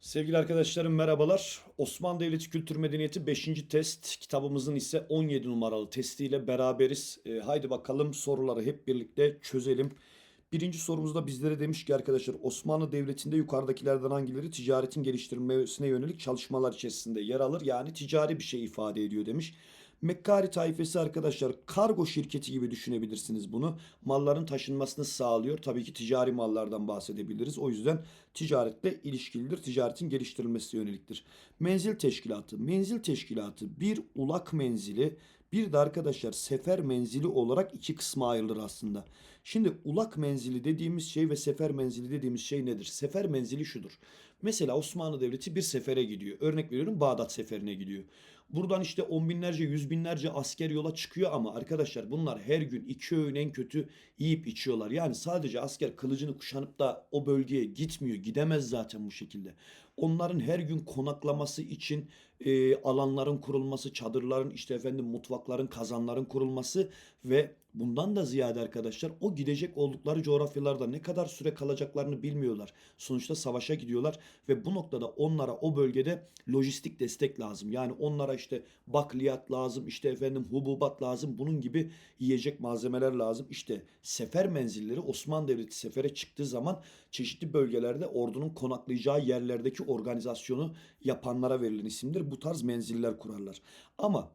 Sevgili arkadaşlarım merhabalar. Osmanlı Devleti Kültür Medeniyeti 5. test kitabımızın ise 17 numaralı testiyle beraberiz. E, haydi bakalım soruları hep birlikte çözelim. Birinci sorumuzda bizlere demiş ki arkadaşlar Osmanlı Devleti'nde yukarıdakilerden hangileri ticaretin geliştirilmesine yönelik çalışmalar içerisinde yer alır? Yani ticari bir şey ifade ediyor demiş. Mekkari tayfesi arkadaşlar kargo şirketi gibi düşünebilirsiniz bunu. Malların taşınmasını sağlıyor. Tabii ki ticari mallardan bahsedebiliriz. O yüzden ticaretle ilişkilidir. Ticaretin geliştirilmesine yöneliktir. Menzil teşkilatı. Menzil teşkilatı bir ulak menzili bir de arkadaşlar sefer menzili olarak iki kısma ayrılır aslında. Şimdi ulak menzili dediğimiz şey ve sefer menzili dediğimiz şey nedir? Sefer menzili şudur. Mesela Osmanlı Devleti bir sefere gidiyor. Örnek veriyorum Bağdat seferine gidiyor. Buradan işte on binlerce, yüz binlerce asker yola çıkıyor ama arkadaşlar bunlar her gün iki öğün en kötü yiyip içiyorlar. Yani sadece asker kılıcını kuşanıp da o bölgeye gitmiyor. Gidemez zaten bu şekilde. Onların her gün konaklaması için e, alanların kurulması, çadırların işte efendim mutfakların, kazanların kurulması ve bundan da ziyade arkadaşlar o gidecek oldukları coğrafyalarda ne kadar süre kalacaklarını bilmiyorlar. Sonuçta savaşa gidiyorlar ve bu noktada onlara o bölgede lojistik destek lazım. Yani onlara işte bakliyat lazım, işte efendim hububat lazım, bunun gibi yiyecek malzemeler lazım. İşte sefer menzilleri Osmanlı Devleti sefere çıktığı zaman çeşitli bölgelerde ordunun konaklayacağı yerlerdeki organizasyonu yapanlara verilen isimdir. Bu tarz menziller kurarlar. Ama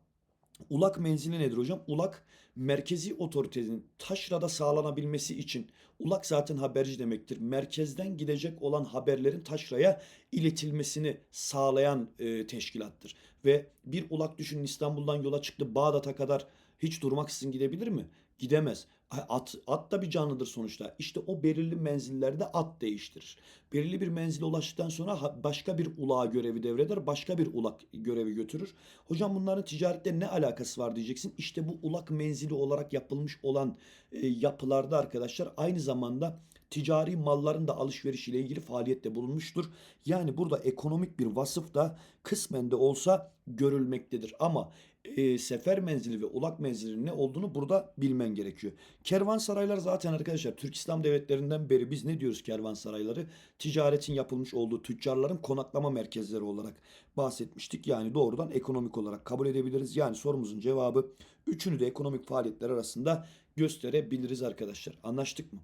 Ulak menzili nedir hocam? Ulak merkezi otoritenin taşrada sağlanabilmesi için ulak zaten haberci demektir. Merkezden gidecek olan haberlerin taşraya iletilmesini sağlayan e, teşkilattır. Ve bir ulak düşünün İstanbul'dan yola çıktı Bağdat'a kadar hiç durmaksızın gidebilir mi? Gidemez. At, at da bir canlıdır sonuçta. İşte o belirli menzillerde at değiştirir. Belirli bir menzile ulaştıktan sonra başka bir ulağa görevi devreder, başka bir ulak görevi götürür. Hocam bunların ticaretle ne alakası var diyeceksin. İşte bu ulak menzili olarak yapılmış olan e, yapılarda arkadaşlar aynı zamanda ticari malların da alışverişiyle ilgili faaliyette bulunmuştur. Yani burada ekonomik bir vasıf da kısmen de olsa görülmektedir. Ama e, sefer menzili ve ulak menzilinin ne olduğunu burada bilmen gerekiyor. Kervansaraylar zaten arkadaşlar Türk İslam devletlerinden beri biz ne diyoruz kervansarayları? Ticaretin yapılmış olduğu tüccarların konaklama merkezleri olarak bahsetmiştik. Yani doğrudan ekonomik olarak kabul edebiliriz. Yani sorumuzun cevabı üçünü de ekonomik faaliyetler arasında gösterebiliriz arkadaşlar. Anlaştık mı?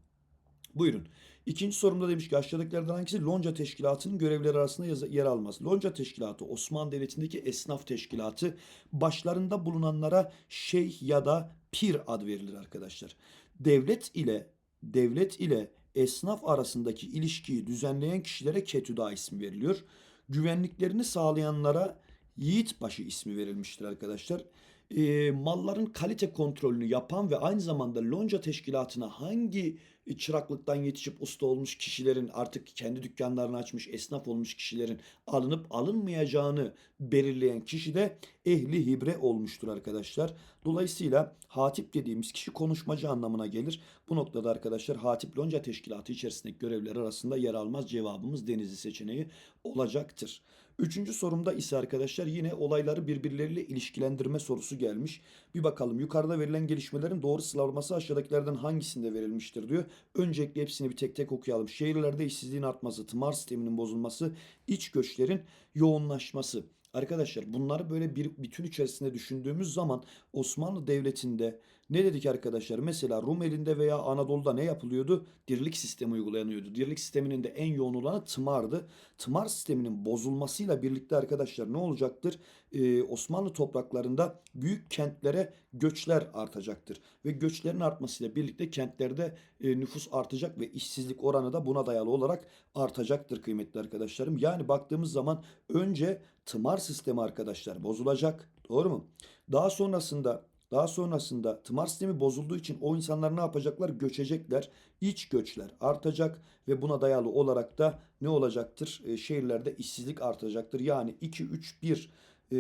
Buyurun. İkinci sorumda demiş ki aşağıdakilerden hangisi Lonca Teşkilatı'nın görevleri arasında yer almaz? Lonca Teşkilatı Osmanlı Devleti'ndeki esnaf teşkilatı başlarında bulunanlara şeyh ya da pir ad verilir arkadaşlar. Devlet ile devlet ile esnaf arasındaki ilişkiyi düzenleyen kişilere ketüda ismi veriliyor. Güvenliklerini sağlayanlara yiğitbaşı ismi verilmiştir arkadaşlar. Eee, malların kalite kontrolünü yapan ve aynı zamanda lonca teşkilatına hangi çıraklıktan yetişip usta olmuş kişilerin artık kendi dükkanlarını açmış esnaf olmuş kişilerin alınıp alınmayacağını belirleyen kişi de ehli hibre olmuştur arkadaşlar. Dolayısıyla hatip dediğimiz kişi konuşmacı anlamına gelir. Bu noktada arkadaşlar hatip lonca teşkilatı içerisindeki görevler arasında yer almaz. Cevabımız denizli seçeneği olacaktır. Üçüncü sorumda ise arkadaşlar yine olayları birbirleriyle ilişkilendirme sorusu gelmiş. Bir bakalım yukarıda verilen gelişmelerin doğru sıralaması aşağıdakilerden hangisinde verilmiştir diyor. Öncelikle hepsini bir tek tek okuyalım. Şehirlerde işsizliğin artması, tımar sisteminin bozulması, iç göçlerin yoğunlaşması. Arkadaşlar bunları böyle bir bütün içerisinde düşündüğümüz zaman Osmanlı Devleti'nde ne dedik arkadaşlar? Mesela Rumeli'nde veya Anadolu'da ne yapılıyordu? Dirlik sistemi uygulanıyordu. Dirlik sisteminin de en yoğun olanı tımardı. Tımar sisteminin bozulmasıyla birlikte arkadaşlar ne olacaktır? Ee, Osmanlı topraklarında büyük kentlere göçler artacaktır. Ve göçlerin artmasıyla birlikte kentlerde e, nüfus artacak ve işsizlik oranı da buna dayalı olarak artacaktır kıymetli arkadaşlarım. Yani baktığımız zaman önce tımar sistemi arkadaşlar bozulacak. Doğru mu? Daha sonrasında daha sonrasında tımar sistemi bozulduğu için o insanlar ne yapacaklar? Göçecekler. İç göçler artacak ve buna dayalı olarak da ne olacaktır? E, şehirlerde işsizlik artacaktır. Yani 2 3 1 e,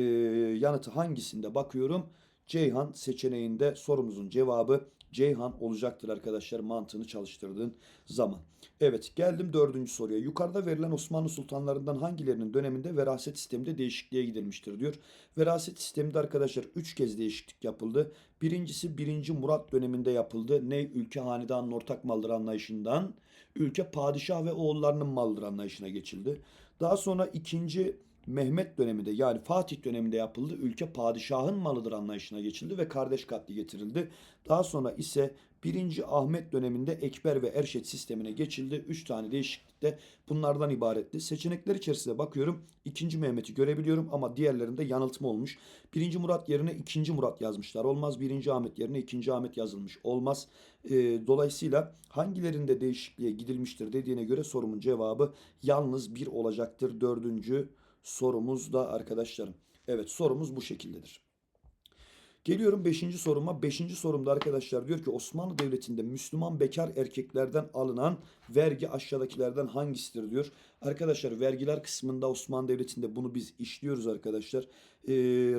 yanıtı hangisinde bakıyorum? Ceyhan seçeneğinde sorumuzun cevabı Ceyhan olacaktır arkadaşlar mantığını çalıştırdığın zaman. Evet geldim dördüncü soruya. Yukarıda verilen Osmanlı sultanlarından hangilerinin döneminde veraset sisteminde değişikliğe gidilmiştir diyor. Veraset sisteminde arkadaşlar 3 kez değişiklik yapıldı. Birincisi 1. Murat döneminde yapıldı. Ne ülke hanedanın ortak maldır anlayışından ülke padişah ve oğullarının maldır anlayışına geçildi. Daha sonra ikinci Mehmet döneminde yani Fatih döneminde yapıldı. Ülke padişahın malıdır anlayışına geçildi ve kardeş katli getirildi. Daha sonra ise 1. Ahmet döneminde Ekber ve Erşet sistemine geçildi. 3 tane değişiklik de bunlardan ibaretti. Seçenekler içerisinde bakıyorum. 2. Mehmet'i görebiliyorum ama diğerlerinde yanıltma olmuş. 1. Murat yerine 2. Murat yazmışlar. Olmaz. 1. Ahmet yerine 2. Ahmet yazılmış. Olmaz. Ee, dolayısıyla hangilerinde değişikliğe gidilmiştir dediğine göre sorumun cevabı yalnız bir olacaktır. Dördüncü sorumuz da arkadaşlarım. Evet sorumuz bu şekildedir. Geliyorum 5. soruma. 5. sorumda arkadaşlar diyor ki Osmanlı Devleti'nde Müslüman bekar erkeklerden alınan vergi aşağıdakilerden hangisidir diyor. Arkadaşlar vergiler kısmında Osmanlı Devleti'nde bunu biz işliyoruz arkadaşlar. Ee,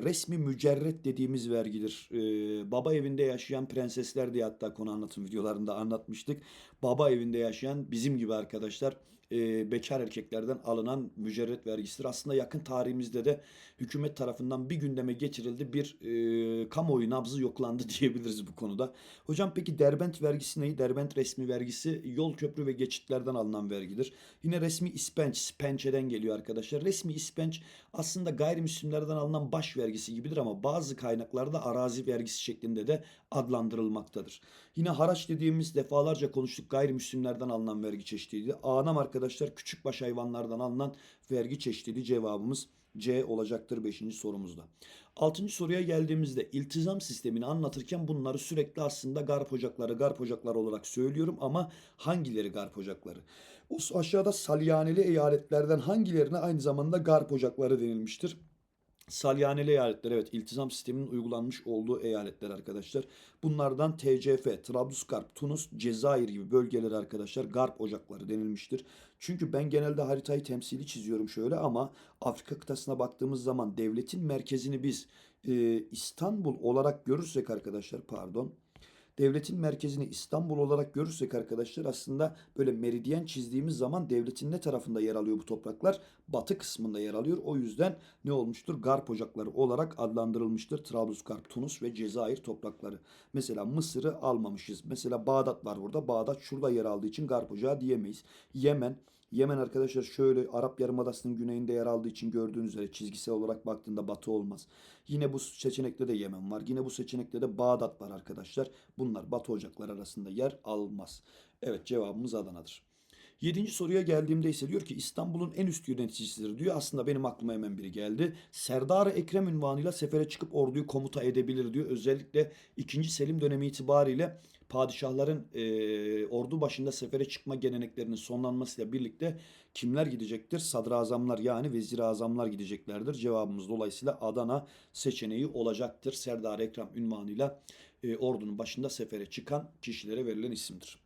resmi mücerret dediğimiz vergidir. Ee, baba evinde yaşayan prensesler diye hatta konu anlatım videolarında anlatmıştık. Baba evinde yaşayan bizim gibi arkadaşlar e, bekar erkeklerden alınan mücerret vergisidir. Aslında yakın tarihimizde de hükümet tarafından bir gündeme getirildi. Bir e, kamuoyu nabzı yoklandı diyebiliriz bu konuda. Hocam peki Derbent vergisi ne? Derbent resmi vergisi yol, köprü ve geçitlerden alınan vergidir. Yine resmi ispenç, spençeden geliyor arkadaşlar. Resmi ispenç aslında gayrimüslimlerden alınan baş vergisi gibidir ama bazı kaynaklarda arazi vergisi şeklinde de adlandırılmaktadır. Yine haraç dediğimiz defalarca konuştuk gayrimüslimlerden alınan vergi çeşidiydi. Anam arkadaşlar küçükbaş hayvanlardan alınan vergi çeşidiydi. Cevabımız C olacaktır 5. sorumuzda. 6. soruya geldiğimizde iltizam sistemini anlatırken bunları sürekli aslında garp ocakları garp ocakları olarak söylüyorum ama hangileri garp ocakları? O aşağıda salyaneli eyaletlerden hangilerine aynı zamanda garp ocakları denilmiştir? Salyaneli eyaletler evet iltizam sisteminin uygulanmış olduğu eyaletler arkadaşlar. Bunlardan TCF, Trablusgarp, Tunus, Cezayir gibi bölgeleri arkadaşlar garp ocakları denilmiştir. Çünkü ben genelde haritayı temsili çiziyorum şöyle ama Afrika kıtasına baktığımız zaman devletin merkezini biz e, İstanbul olarak görürsek arkadaşlar pardon devletin merkezini İstanbul olarak görürsek arkadaşlar aslında böyle meridyen çizdiğimiz zaman devletin ne tarafında yer alıyor bu topraklar? Batı kısmında yer alıyor. O yüzden ne olmuştur? Garp ocakları olarak adlandırılmıştır. Trablusgarp, Tunus ve Cezayir toprakları. Mesela Mısır'ı almamışız. Mesela Bağdat var burada. Bağdat şurada yer aldığı için Garp ocağı diyemeyiz. Yemen, Yemen arkadaşlar şöyle Arap Yarımadası'nın güneyinde yer aldığı için gördüğünüz üzere çizgisel olarak baktığında batı olmaz. Yine bu seçenekte de Yemen var. Yine bu seçenekte de Bağdat var arkadaşlar. Bunlar batı ocakları arasında yer almaz. Evet cevabımız Adana'dır. Yedinci soruya geldiğimde ise diyor ki İstanbul'un en üst yöneticisidir diyor. Aslında benim aklıma hemen biri geldi. Serdar Ekrem ünvanıyla sefere çıkıp orduyu komuta edebilir diyor. Özellikle 2. Selim dönemi itibariyle padişahların e, ordu başında sefere çıkma geleneklerinin sonlanmasıyla birlikte kimler gidecektir? Sadrazamlar yani vezir azamlar gideceklerdir. Cevabımız dolayısıyla Adana seçeneği olacaktır. Serdar Ekrem ünvanıyla e, ordunun başında sefere çıkan kişilere verilen isimdir.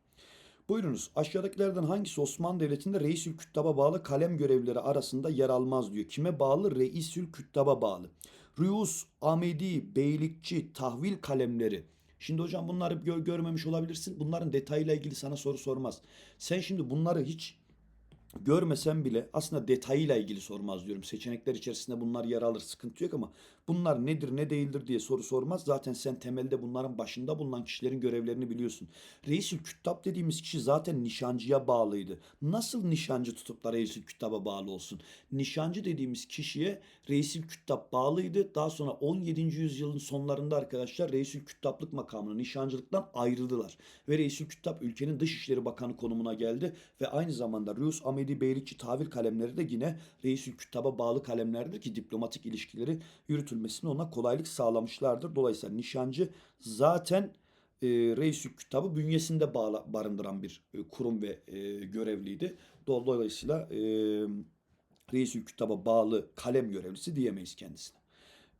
Buyurunuz aşağıdakilerden hangisi Osmanlı Devleti'nde Reisül Küttab'a bağlı kalem görevlileri arasında yer almaz diyor. Kime bağlı? Reisül Küttab'a bağlı. Rüus, Amedi, Beylikçi, tahvil kalemleri. Şimdi hocam bunları gö- görmemiş olabilirsin. Bunların detayıyla ilgili sana soru sormaz. Sen şimdi bunları hiç görmesen bile aslında detayıyla ilgili sormaz diyorum. Seçenekler içerisinde bunlar yer alır sıkıntı yok ama bunlar nedir ne değildir diye soru sormaz. Zaten sen temelde bunların başında bulunan kişilerin görevlerini biliyorsun. Reisül Küttab dediğimiz kişi zaten nişancıya bağlıydı. Nasıl nişancı tutup da Reisül Küttab'a bağlı olsun? Nişancı dediğimiz kişiye Reisül Küttab bağlıydı. Daha sonra 17. yüzyılın sonlarında arkadaşlar Reisül Küttablık makamını nişancılıktan ayrıldılar. Ve Reisül Küttab ülkenin Dışişleri Bakanı konumuna geldi ve aynı zamanda Rus Amedi Beylikçi tahvil kalemleri de yine Reisül Küttab'a bağlı kalemlerdir ki diplomatik ilişkileri yürütülmesine ona kolaylık sağlamışlardır. Dolayısıyla nişancı zaten e, Reisül Küttab'ı bünyesinde bağla, barındıran bir e, kurum ve e, görevliydi. Dolayısıyla e, Reisül Küttab'a bağlı kalem görevlisi diyemeyiz kendisine.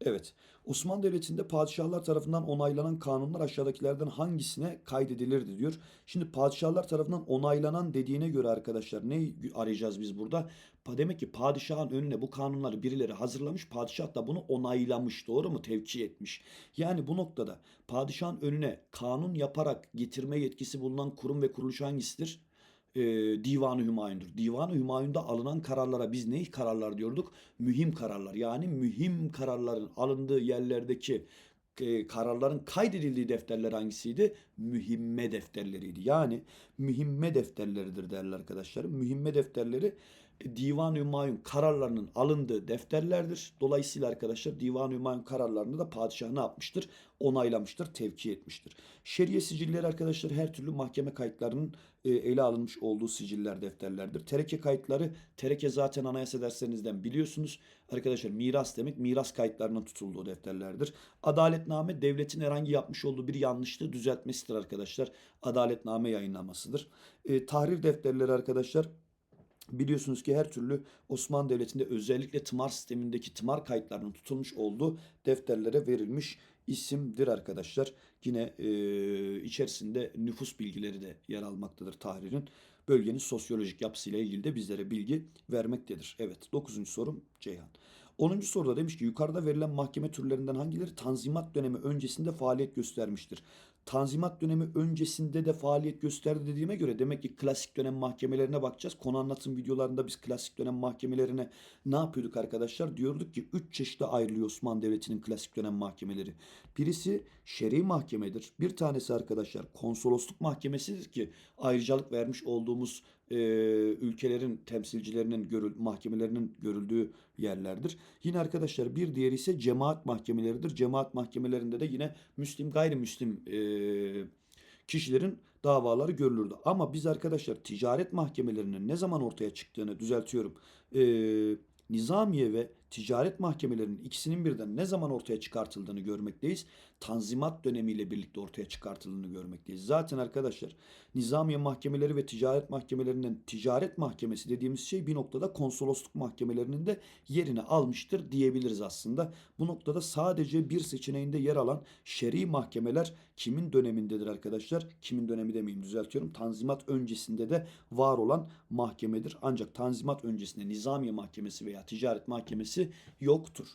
Evet. Osmanlı Devleti'nde padişahlar tarafından onaylanan kanunlar aşağıdakilerden hangisine kaydedilirdi diyor. Şimdi padişahlar tarafından onaylanan dediğine göre arkadaşlar ne arayacağız biz burada? Demek ki padişahın önüne bu kanunları birileri hazırlamış, padişah da bunu onaylamış, doğru mu? Tevki etmiş. Yani bu noktada padişahın önüne kanun yaparak getirme yetkisi bulunan kurum ve kuruluş hangisidir? E, Divan-ı Hümayun'dur. Divan-ı Hümayun'da alınan kararlara biz ne kararlar diyorduk? Mühim kararlar. Yani mühim kararların alındığı yerlerdeki e, kararların kaydedildiği defterler hangisiydi? Mühimme defterleriydi. Yani mühimme defterleridir değerli arkadaşlarım. Mühimme defterleri Divan-ı Hümayun kararlarının alındığı defterlerdir. Dolayısıyla arkadaşlar Divan-ı Hümayun kararlarını da padişah ne yapmıştır? Onaylamıştır, tevki etmiştir. Şeriye sicilleri arkadaşlar her türlü mahkeme kayıtlarının e, ele alınmış olduğu siciller defterlerdir. Tereke kayıtları, tereke zaten anayasa derslerinizden biliyorsunuz. Arkadaşlar miras demek miras kayıtlarının tutulduğu defterlerdir. Adaletname devletin herhangi yapmış olduğu bir yanlışlığı düzeltmesidir arkadaşlar. Adaletname yayınlamasıdır. E, tahrir defterleri arkadaşlar Biliyorsunuz ki her türlü Osmanlı Devleti'nde özellikle tımar sistemindeki tımar kayıtlarının tutulmuş olduğu defterlere verilmiş isimdir arkadaşlar. Yine e, içerisinde nüfus bilgileri de yer almaktadır tahririn. Bölgenin sosyolojik yapısıyla ilgili de bizlere bilgi vermektedir. Evet 9. sorum Ceyhan. 10. soruda demiş ki yukarıda verilen mahkeme türlerinden hangileri Tanzimat dönemi öncesinde faaliyet göstermiştir? Tanzimat dönemi öncesinde de faaliyet gösterdi dediğime göre demek ki klasik dönem mahkemelerine bakacağız. Konu anlatım videolarında biz klasik dönem mahkemelerine ne yapıyorduk arkadaşlar? Diyorduk ki 3 çeşitli ayrılıyor Osmanlı Devleti'nin klasik dönem mahkemeleri. Birisi şer'i mahkemedir. Bir tanesi arkadaşlar konsolosluk mahkemesidir ki ayrıcalık vermiş olduğumuz e, ülkelerin temsilcilerinin görül, mahkemelerinin görüldüğü yerlerdir. Yine arkadaşlar bir diğeri ise cemaat mahkemeleridir. Cemaat mahkemelerinde de yine Müslim gayrimüslim e, kişilerin davaları görülürdü. Ama biz arkadaşlar ticaret mahkemelerinin ne zaman ortaya çıktığını düzeltiyorum. E, Nizamiye ve ticaret mahkemelerinin ikisinin birden ne zaman ortaya çıkartıldığını görmekteyiz. Tanzimat dönemiyle birlikte ortaya çıkartıldığını görmekteyiz. Zaten arkadaşlar nizamiye mahkemeleri ve ticaret mahkemelerinden ticaret mahkemesi dediğimiz şey bir noktada konsolosluk mahkemelerinin de yerini almıştır diyebiliriz aslında. Bu noktada sadece bir seçeneğinde yer alan şer'i mahkemeler kimin dönemindedir arkadaşlar? Kimin dönemi demeyeyim düzeltiyorum. Tanzimat öncesinde de var olan mahkemedir. Ancak Tanzimat öncesinde nizamiye mahkemesi veya ticaret mahkemesi yoktur.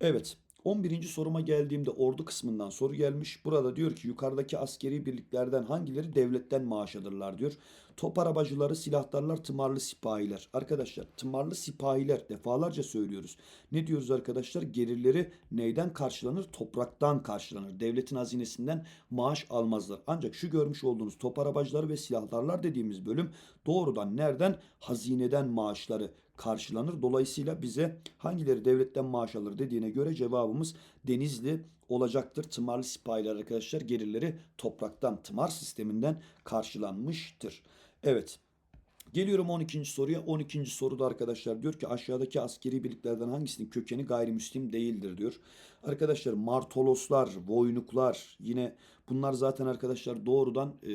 Evet 11. soruma geldiğimde ordu kısmından soru gelmiş. Burada diyor ki yukarıdaki askeri birliklerden hangileri devletten maaş alırlar diyor. Top arabacıları, silahtarlar, tımarlı sipahiler. Arkadaşlar tımarlı sipahiler defalarca söylüyoruz. Ne diyoruz arkadaşlar? Gelirleri neyden karşılanır? Topraktan karşılanır. Devletin hazinesinden maaş almazlar. Ancak şu görmüş olduğunuz top arabacıları ve silahtarlar dediğimiz bölüm doğrudan nereden? Hazineden maaşları karşılanır. Dolayısıyla bize hangileri devletten maaş alır dediğine göre cevabımız Denizli olacaktır. Tımarlı sipahiler arkadaşlar gelirleri topraktan tımar sisteminden karşılanmıştır. Evet. Geliyorum 12. soruya. 12. soruda arkadaşlar diyor ki aşağıdaki askeri birliklerden hangisinin kökeni gayrimüslim değildir diyor. Arkadaşlar martoloslar, voynuklar yine bunlar zaten arkadaşlar doğrudan e,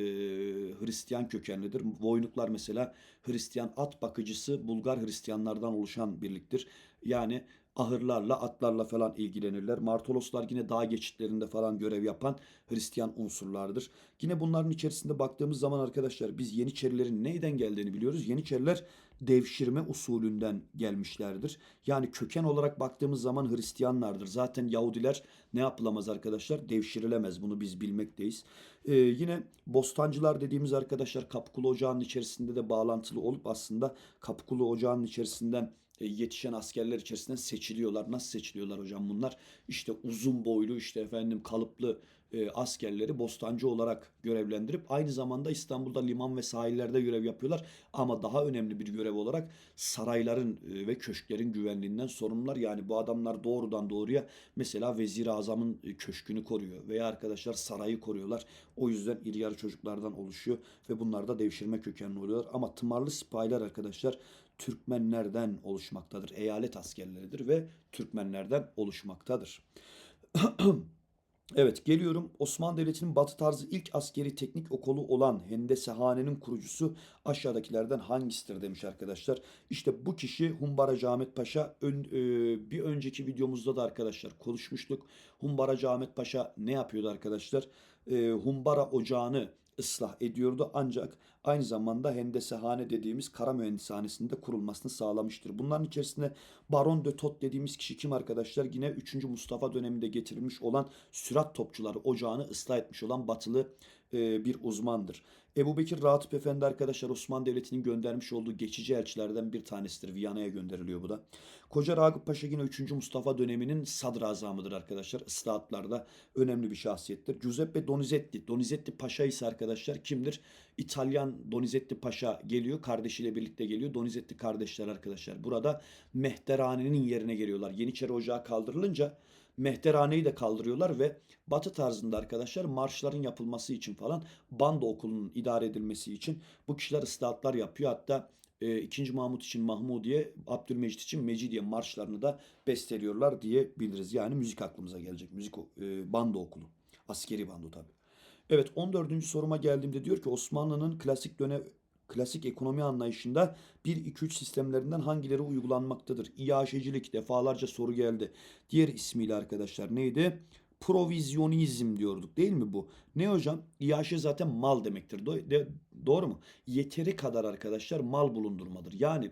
Hristiyan kökenlidir. Voynuklar mesela Hristiyan at bakıcısı Bulgar Hristiyanlardan oluşan birliktir. Yani ahırlarla, atlarla falan ilgilenirler. Martoloslar yine dağ geçitlerinde falan görev yapan Hristiyan unsurlardır. Yine bunların içerisinde baktığımız zaman arkadaşlar biz Yeniçerilerin neyden geldiğini biliyoruz. Yeniçeriler devşirme usulünden gelmişlerdir. Yani köken olarak baktığımız zaman Hristiyanlardır. Zaten Yahudiler ne yapılamaz arkadaşlar? Devşirilemez. Bunu biz bilmekteyiz. Ee, yine Bostancılar dediğimiz arkadaşlar Kapıkulu Ocağı'nın içerisinde de bağlantılı olup aslında Kapıkulu Ocağı'nın içerisinden yetişen askerler içerisinden seçiliyorlar. Nasıl seçiliyorlar hocam bunlar? İşte uzun boylu işte efendim kalıplı e, askerleri bostancı olarak görevlendirip aynı zamanda İstanbul'da liman ve sahillerde görev yapıyorlar. Ama daha önemli bir görev olarak sarayların e, ve köşklerin güvenliğinden sorumlular. Yani bu adamlar doğrudan doğruya mesela Vezir-i Azam'ın e, köşkünü koruyor veya arkadaşlar sarayı koruyorlar. O yüzden iri yarı çocuklardan oluşuyor ve bunlar da devşirme kökenli oluyorlar. Ama tımarlı sipahiler arkadaşlar Türkmenlerden oluşmaktadır. Eyalet askerleridir ve Türkmenlerden oluşmaktadır. Evet geliyorum. Osmanlı Devleti'nin batı tarzı ilk askeri teknik okulu olan Hendesehane'nin kurucusu aşağıdakilerden hangisidir demiş arkadaşlar. İşte bu kişi Humbaracı Ahmet Paşa ön, e, bir önceki videomuzda da arkadaşlar konuşmuştuk. Humbaracı Ahmet Paşa ne yapıyordu arkadaşlar? E, Humbara ocağını ıslah ediyordu ancak aynı zamanda hendesehane dediğimiz kara mühendishanesinde kurulmasını sağlamıştır. Bunların içerisinde Baron de Tot dediğimiz kişi kim arkadaşlar? Yine 3. Mustafa döneminde getirilmiş olan sürat topçuları ocağını ıslah etmiş olan batılı e, bir uzmandır. Ebu Bekir Ratıp Efendi arkadaşlar Osmanlı Devleti'nin göndermiş olduğu geçici elçilerden bir tanesidir. Viyana'ya gönderiliyor bu da. Koca Ragıp Paşa yine 3. Mustafa döneminin sadrazamıdır arkadaşlar. Islahatlarda önemli bir şahsiyettir. Giuseppe Donizetti. Donizetti Paşa ise arkadaşlar kimdir? İtalyan Donizetti Paşa geliyor. Kardeşiyle birlikte geliyor. Donizetti kardeşler arkadaşlar. Burada Mehtehane'nin yerine geliyorlar. Yeniçeri Ocağı kaldırılınca Mehtehane'yi de kaldırıyorlar ve Batı tarzında arkadaşlar marşların yapılması için falan bando okulunun idare edilmesi için bu kişiler ıslahatlar yapıyor. Hatta e, 2. Mahmut için Mahmudiye, Abdülmecit için Mecidiye marşlarını da besteliyorlar diyebiliriz. Yani müzik aklımıza gelecek. Müzik e, bando okulu. Askeri bando tabi. Evet 14. soruma geldiğimde diyor ki Osmanlı'nın klasik dönem klasik ekonomi anlayışında 1-2-3 sistemlerinden hangileri uygulanmaktadır? İyaşecilik defalarca soru geldi. Diğer ismiyle arkadaşlar neydi? Provizyonizm diyorduk değil mi bu? Ne hocam? İyaşe zaten mal demektir. Do- de- doğru mu? Yeteri kadar arkadaşlar mal bulundurmadır. Yani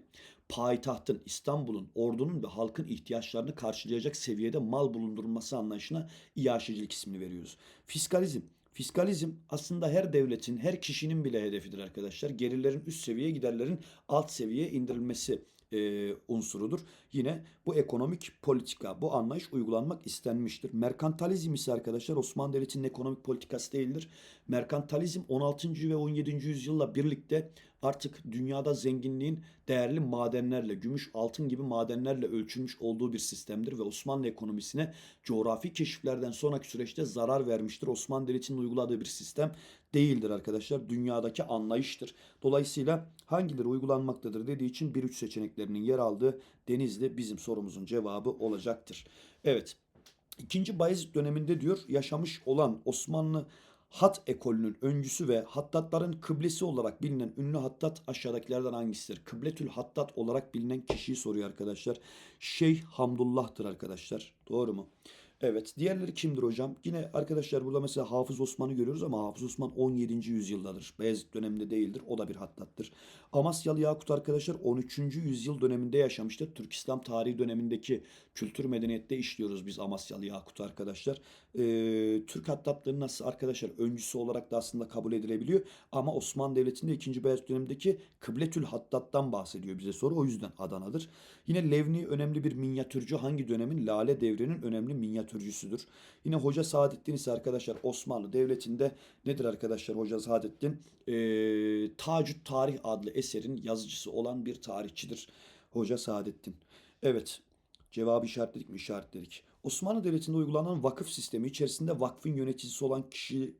payitahtın, İstanbul'un, ordunun ve halkın ihtiyaçlarını karşılayacak seviyede mal bulundurulması anlayışına iaşecilik ismini veriyoruz. Fiskalizm. Fiskalizm aslında her devletin, her kişinin bile hedefidir arkadaşlar. Gelirlerin üst seviyeye, giderlerin alt seviyeye indirilmesi e, unsurudur. Yine bu ekonomik politika, bu anlayış uygulanmak istenmiştir. Merkantalizm ise arkadaşlar Osmanlı Devleti'nin ekonomik politikası değildir. Merkantalizm 16. ve 17. yüzyılla birlikte artık dünyada zenginliğin değerli madenlerle, gümüş, altın gibi madenlerle ölçülmüş olduğu bir sistemdir ve Osmanlı ekonomisine coğrafi keşiflerden sonraki süreçte zarar vermiştir. Osmanlı Devleti'nin uyguladığı bir sistem değildir arkadaşlar. Dünyadaki anlayıştır. Dolayısıyla hangileri uygulanmaktadır dediği için 1-3 seçeneklerinin yer aldığı Denizli bizim sorumuzun cevabı olacaktır. Evet. İkinci Bayezid döneminde diyor yaşamış olan Osmanlı hat ekolünün öncüsü ve hattatların kıblesi olarak bilinen ünlü hattat aşağıdakilerden hangisidir? Kıbletül hattat olarak bilinen kişiyi soruyor arkadaşlar. Şeyh Hamdullah'tır arkadaşlar. Doğru mu? Evet. Diğerleri kimdir hocam? Yine arkadaşlar burada mesela Hafız Osman'ı görüyoruz ama Hafız Osman 17. yüzyıldadır. Beyazıt döneminde değildir. O da bir hattattır. Amasyalı Yakut arkadaşlar 13. yüzyıl döneminde yaşamıştır. Türk İslam tarihi dönemindeki kültür medeniyette işliyoruz biz Amasyalı Yakut arkadaşlar. Ee, Türk hattatları nasıl arkadaşlar öncüsü olarak da aslında kabul edilebiliyor. Ama Osmanlı Devleti'nde 2. Beyazıt dönemindeki Kıbletül Hattat'tan bahsediyor bize soru. O yüzden Adana'dır. Yine Levni önemli bir minyatürcü. Hangi dönemin? Lale devrinin önemli minyatürcüsüdür. Yine Hoca Saadettin ise arkadaşlar Osmanlı Devleti'nde nedir arkadaşlar Hoca Saadettin? Ee, Tacüt Tarih adlı eserin yazıcısı olan bir tarihçidir. Hoca Saadettin. Evet. Cevabı işaretledik mi? İşaretledik. Osmanlı Devleti'nde uygulanan vakıf sistemi içerisinde vakfın yöneticisi olan kişi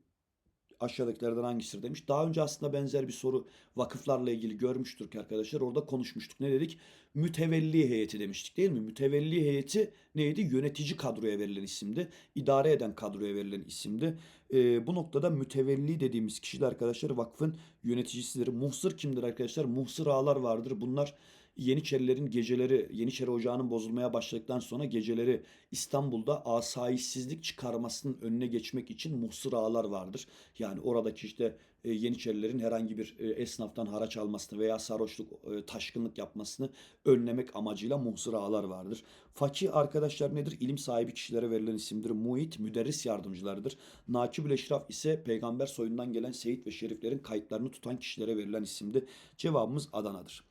aşağıdakilerden hangisidir demiş. Daha önce aslında benzer bir soru vakıflarla ilgili görmüştük arkadaşlar. Orada konuşmuştuk. Ne dedik? Mütevelli heyeti demiştik değil mi? Mütevelli heyeti neydi? Yönetici kadroya verilen isimdi. İdare eden kadroya verilen isimdi. Ee, bu noktada mütevelli dediğimiz kişi de arkadaşlar vakfın yöneticisidir. Muhsır kimdir arkadaşlar? Muhsır ağalar vardır. Bunlar Yeniçerilerin geceleri, Yeniçeri Ocağı'nın bozulmaya başladıktan sonra geceleri İstanbul'da asayişsizlik çıkarmasının önüne geçmek için muhsır ağalar vardır. Yani oradaki işte e, Yeniçerilerin herhangi bir e, esnaftan haraç almasını veya sarhoşluk, e, taşkınlık yapmasını önlemek amacıyla muhsır ağalar vardır. Fakih arkadaşlar nedir? İlim sahibi kişilere verilen isimdir. Muhit, müderris yardımcılarıdır. Nakib Eşraf ise peygamber soyundan gelen seyit ve şeriflerin kayıtlarını tutan kişilere verilen isimdi. Cevabımız Adana'dır.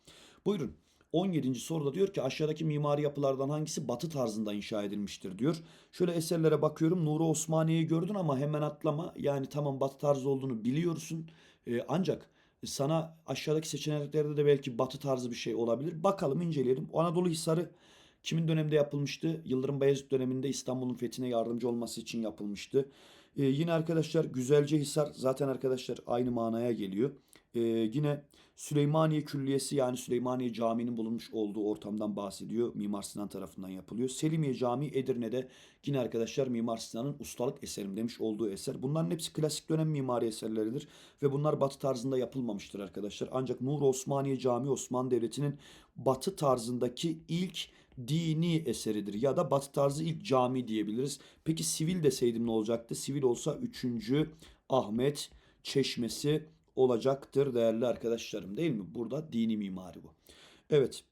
Buyurun. 17. soruda diyor ki aşağıdaki mimari yapılardan hangisi batı tarzında inşa edilmiştir diyor. Şöyle eserlere bakıyorum. Nuri Osmaniye'yi gördün ama hemen atlama. Yani tamam batı tarzı olduğunu biliyorsun. Ee, ancak sana aşağıdaki seçeneklerde de belki batı tarzı bir şey olabilir. Bakalım inceleyelim. Anadolu Hisarı kimin döneminde yapılmıştı? Yıldırım Beyazıt döneminde İstanbul'un fethine yardımcı olması için yapılmıştı. Ee, yine arkadaşlar Güzelce Hisar zaten arkadaşlar aynı manaya geliyor. Ee, yine Süleymaniye Külliyesi yani Süleymaniye Camii'nin bulunmuş olduğu ortamdan bahsediyor. Mimar Sinan tarafından yapılıyor. Selimiye Camii Edirne'de yine arkadaşlar Mimar Sinan'ın ustalık eserim demiş olduğu eser. Bunların hepsi klasik dönem mimari eserleridir ve bunlar batı tarzında yapılmamıştır arkadaşlar. Ancak Nur Osmaniye Camii Osmanlı Devleti'nin batı tarzındaki ilk dini eseridir ya da batı tarzı ilk cami diyebiliriz. Peki sivil deseydim ne olacaktı? Sivil olsa 3. Ahmet Çeşmesi olacaktır değerli arkadaşlarım değil mi? Burada dini mimari bu. Evet.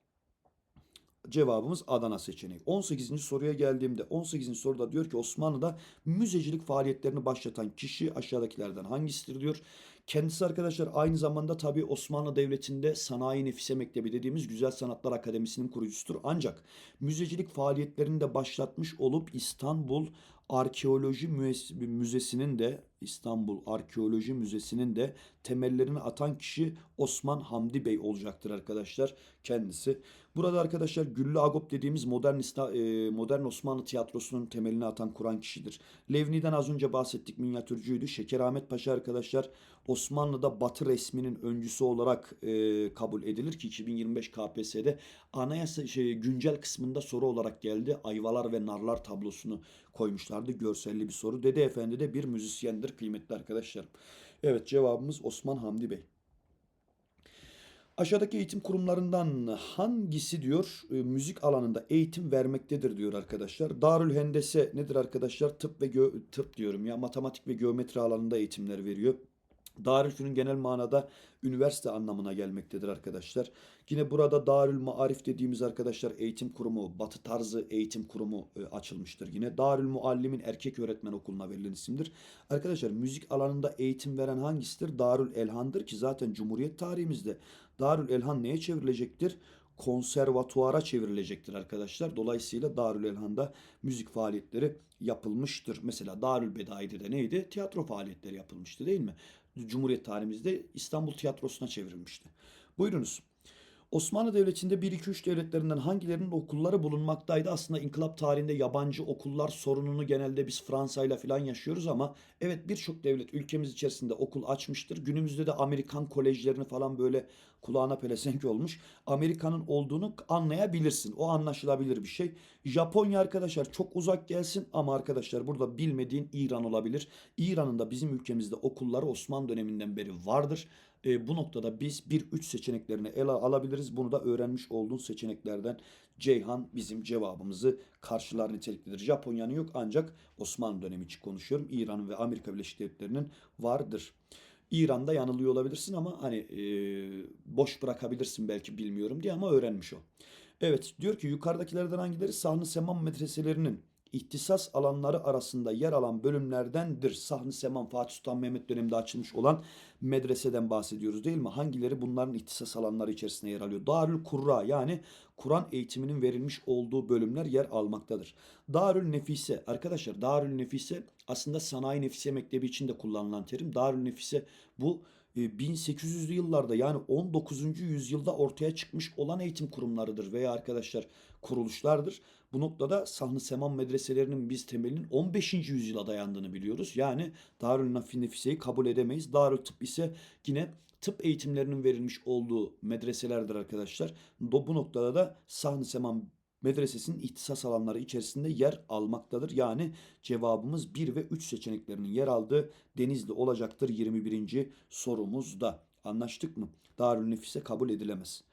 Cevabımız Adana seçeneği. 18. soruya geldiğimde 18. soruda diyor ki Osmanlı'da müzecilik faaliyetlerini başlatan kişi aşağıdakilerden hangisidir diyor. Kendisi arkadaşlar aynı zamanda tabii Osmanlı Devleti'nde Sanayi Nefise Mektebi dediğimiz Güzel Sanatlar Akademisi'nin kurucusudur. Ancak müzecilik faaliyetlerini de başlatmış olup İstanbul Arkeoloji Müzesi'nin de İstanbul Arkeoloji Müzesi'nin de temellerini atan kişi Osman Hamdi Bey olacaktır arkadaşlar kendisi. Burada arkadaşlar Güllü Agop dediğimiz modern e, modern Osmanlı tiyatrosunun temelini atan kuran kişidir. Levni'den az önce bahsettik minyatürcüydü. Şekerahmet Paşa arkadaşlar Osmanlı'da Batı resminin öncüsü olarak e, kabul edilir ki 2025 KPSS'de anayasa şey, güncel kısmında soru olarak geldi. Ayvalar ve narlar tablosunu koymuşlardı. Görselli bir soru. Dede Efendi de bir müzisyendir kıymetli arkadaşlarım. Evet cevabımız Osman Hamdi Bey. Aşağıdaki eğitim kurumlarından hangisi diyor e, müzik alanında eğitim vermektedir diyor arkadaşlar. Darül Hendese nedir arkadaşlar? Tıp ve gö- tıp diyorum ya matematik ve geometri alanında eğitimler veriyor. Darülfünun genel manada üniversite anlamına gelmektedir arkadaşlar. Yine burada Darül Maarif dediğimiz arkadaşlar eğitim kurumu, batı tarzı eğitim kurumu e, açılmıştır. Yine Darül Muallim'in erkek öğretmen okuluna verilen isimdir. Arkadaşlar müzik alanında eğitim veren hangisidir? Darül Elhan'dır ki zaten Cumhuriyet tarihimizde Darül Elhan neye çevrilecektir? konservatuara çevrilecektir arkadaşlar. Dolayısıyla Darül Elhan'da müzik faaliyetleri yapılmıştır. Mesela Darül Bedai'de de neydi? Tiyatro faaliyetleri yapılmıştı değil mi? Cumhuriyet tarihimizde İstanbul Tiyatrosu'na çevrilmişti. Buyurunuz. Osmanlı Devleti'nde 1-2-3 devletlerinden hangilerinin okulları bulunmaktaydı? Aslında inkılap tarihinde yabancı okullar sorununu genelde biz Fransa ile falan yaşıyoruz ama evet birçok devlet ülkemiz içerisinde okul açmıştır. Günümüzde de Amerikan kolejlerini falan böyle kulağına pelesenk olmuş. Amerika'nın olduğunu anlayabilirsin. O anlaşılabilir bir şey. Japonya arkadaşlar çok uzak gelsin ama arkadaşlar burada bilmediğin İran olabilir. İran'ın da bizim ülkemizde okulları Osmanlı döneminden beri vardır. E, bu noktada biz 1-3 seçeneklerini ele alabiliriz. Bunu da öğrenmiş olduğun seçeneklerden Ceyhan bizim cevabımızı karşılar niteliklidir. Japonya'nın yok ancak Osmanlı dönemi için konuşuyorum. İran ve Amerika Birleşik Devletleri'nin vardır. İran'da yanılıyor olabilirsin ama hani e, boş bırakabilirsin belki bilmiyorum diye ama öğrenmiş o. Evet diyor ki yukarıdakilerden hangileri Sahn-ı Seman medreselerinin ihtisas alanları arasında yer alan bölümlerdendir. Sahn-ı Seman Fatih Sultan Mehmet döneminde açılmış olan medreseden bahsediyoruz değil mi? Hangileri bunların ihtisas alanları içerisinde yer alıyor? Darül Kurra yani Kur'an eğitiminin verilmiş olduğu bölümler yer almaktadır. Darül Nefise arkadaşlar Darül Nefise aslında Sanayi Nefise Mektebi için de kullanılan terim. Darül Nefise bu 1800'lü yıllarda yani 19. yüzyılda ortaya çıkmış olan eğitim kurumlarıdır veya arkadaşlar kuruluşlardır. Bu noktada Sahn-ı Seman medreselerinin biz temelinin 15. yüzyıla dayandığını biliyoruz. Yani Darül Nefise'yi kabul edemeyiz. Darül Tıp ise yine tıp eğitimlerinin verilmiş olduğu medreselerdir arkadaşlar. Bu noktada da Sahn-ı Seman medresesinin ihtisas alanları içerisinde yer almaktadır. Yani cevabımız 1 ve 3 seçeneklerinin yer aldığı Denizli olacaktır 21. sorumuzda. Anlaştık mı? Darül Nefise kabul edilemez.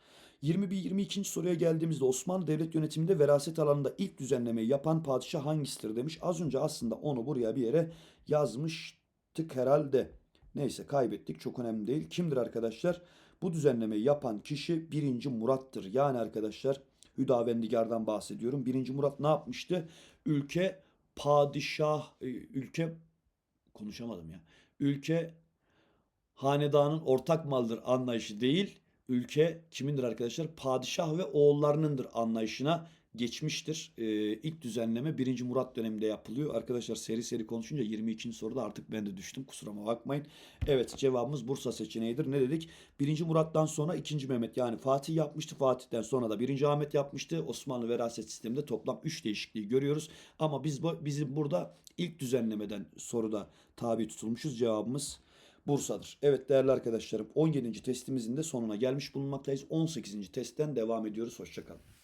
21-22. soruya geldiğimizde Osmanlı Devlet yönetiminde veraset alanında ilk düzenlemeyi yapan padişah hangisidir demiş. Az önce aslında onu buraya bir yere yazmıştık herhalde. Neyse kaybettik çok önemli değil. Kimdir arkadaşlar? Bu düzenlemeyi yapan kişi 1. Murat'tır. Yani arkadaşlar Hüdavendigar'dan bahsediyorum. 1. Murat ne yapmıştı? Ülke padişah, e, ülke konuşamadım ya. Ülke hanedanın ortak maldır anlayışı değil, ülke kimindir arkadaşlar? Padişah ve oğullarınındır anlayışına geçmiştir. Ee, ilk düzenleme 1. Murat döneminde yapılıyor. Arkadaşlar seri seri konuşunca 22. soruda artık ben de düştüm. Kusuruma bakmayın. Evet cevabımız Bursa seçeneğidir. Ne dedik? 1. Murat'tan sonra 2. Mehmet yani Fatih yapmıştı. Fatih'ten sonra da 1. Ahmet yapmıştı. Osmanlı veraset sisteminde toplam 3 değişikliği görüyoruz. Ama biz bu, bizim burada ilk düzenlemeden soruda tabi tutulmuşuz. Cevabımız Bursa'dır. Evet değerli arkadaşlarım 17. testimizin de sonuna gelmiş bulunmaktayız. 18. testten devam ediyoruz. Hoşçakalın.